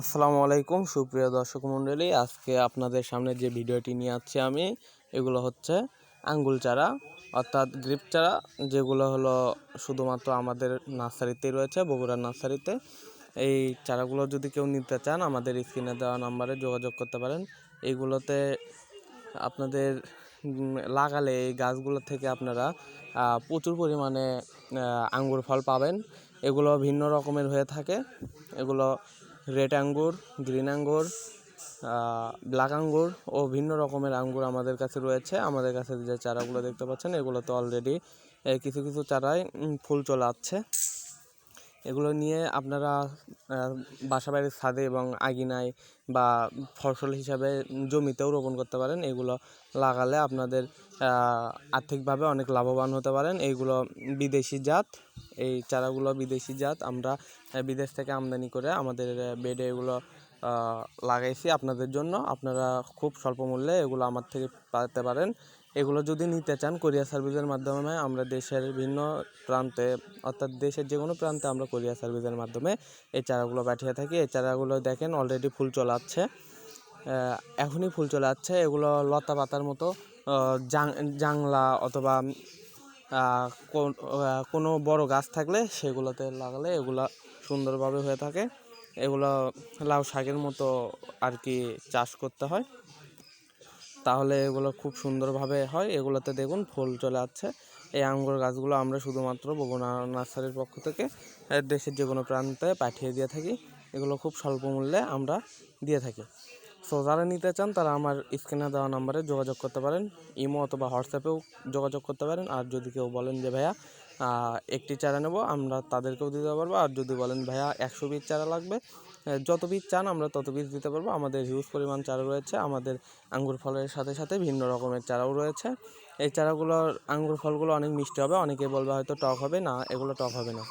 আসসালামু আলাইকুম, সুপ্রিয় দর্শক মণ্ডলী। আজকে আপনাদের সামনে যে ভিডিওটি নিয়ে আসছি আমি, এগুলো হচ্ছে আঙ্গুল চারা, অর্থাৎ গ্রিপ চারা, যেগুলো হলো শুধুমাত্র আমাদের নার্সারিতেই রয়েছে, বগুড়ার নার্সারিতে। এই চারাগুলো যদি কেউ নিতে চান, আমাদের স্ক্রিনে দেওয়া নাম্বারে যোগাযোগ করতে পারেন। এইগুলোতে আপনাদের লাগালে এই গাছগুলো থেকে আপনারা প্রচুর পরিমাণে আঙ্গুর ফল পাবেন। এগুলো ভিন্ন রকমের হয়ে থাকে। এগুলো রেড আঙ্গুর গ্রিন আঙ্গুর ব্ল্যাক আঙ্গুর ও ভিন্ন রকমের আঙ্গুর আমাদের কাছে রয়েছে। আমাদের কাছে যে চারাগুলো দেখতে পাচ্ছেন, এগুলো তো অলরেডি কিছু কিছু চারায় ফুল চলে আসছে। এগুলো নিয়ে আপনারা বাসা বাড়ির ছাদে এবং আঙিনায় বা ফসল হিসাবে জমিতেও রোপণ করতে পারেন। এগুলো লাগালে আপনাদের আর্থিকভাবে অনেক লাভবান হতে পারেন। এইগুলো বিদেশি জাত, এই চারাগুলো বিদেশি জাত। আমরা বিদেশ থেকে আমদানি করে আমাদের বেডে এগুলো লাগাইছি আপনাদের জন্য। আপনারা খুব স্বল্প মূল্যে এগুলো আমার থেকে পাতে পারেন। এগুলো যদি নিতে চান কোরিয়া সার্ভিসের মাধ্যমে, আমরা দেশের ভিন্ন প্রান্তে, অর্থাৎ দেশের যে কোনো প্রান্তে আমরা কোরিয়া সার্ভিসের মাধ্যমে এই চারাগুলো পাঠিয়ে থাকি। এই চারাগুলো দেখেন অলরেডি ফুল চলে আসছে এখনই ফুল চলে আসছে এগুলো লতা পাতার মতো জাংলা অথবা কোনো বড় গাছ থাকলে সেগুলোতে লাগালে এগুলো সুন্দরভাবে হয়ে থাকে। এগুলো লাউ শাকের মতো আর কি চাষ করতে হয়। তাহলে এগুলো খুব সুন্দরভাবে হয়। এগুলোতে দেখুন ফুল চলে আসছে। এই আঙ্গুর গাছগুলো আমরা শুধুমাত্র বগুনা নার্সারির পক্ষ থেকে দেশের যে কোনো প্রান্তে পাঠিয়ে দিয়ে থাকি। এগুলো খুব স্বল্প মূল্যে আমরা দিয়ে থাকি। সো যারা নিতে চান, তারা আমার স্ক্রিনে দেওয়া নাম্বারে যোগাযোগ করতে পারেন, ইমো অথবা হোয়াটসঅ্যাপেও যোগাযোগ করতে পারেন। আর যদি কেউ বলেন যে, ভাইয়া একটি চারা নেব, আমরা তাদেরকেও দিতে পারব। আর যদি বলেন, ভাইয়া, একশো পিস চারা লাগবে। যত পিস চান, আমরা তত পিস দিতে পারব। আমাদের হিউজ পরিমাণ চারা রয়েছে। আমাদের আঙ্গুর ফলের সাথে সাথে ভিন্ন রকমের চারাও রয়েছে। এই চারাগুলোর আঙ্গুর ফলগুলো অনেক মিষ্টি হবে। অনেকে বলবে হয়তো টক হবে। না, এগুলো টক হবে না।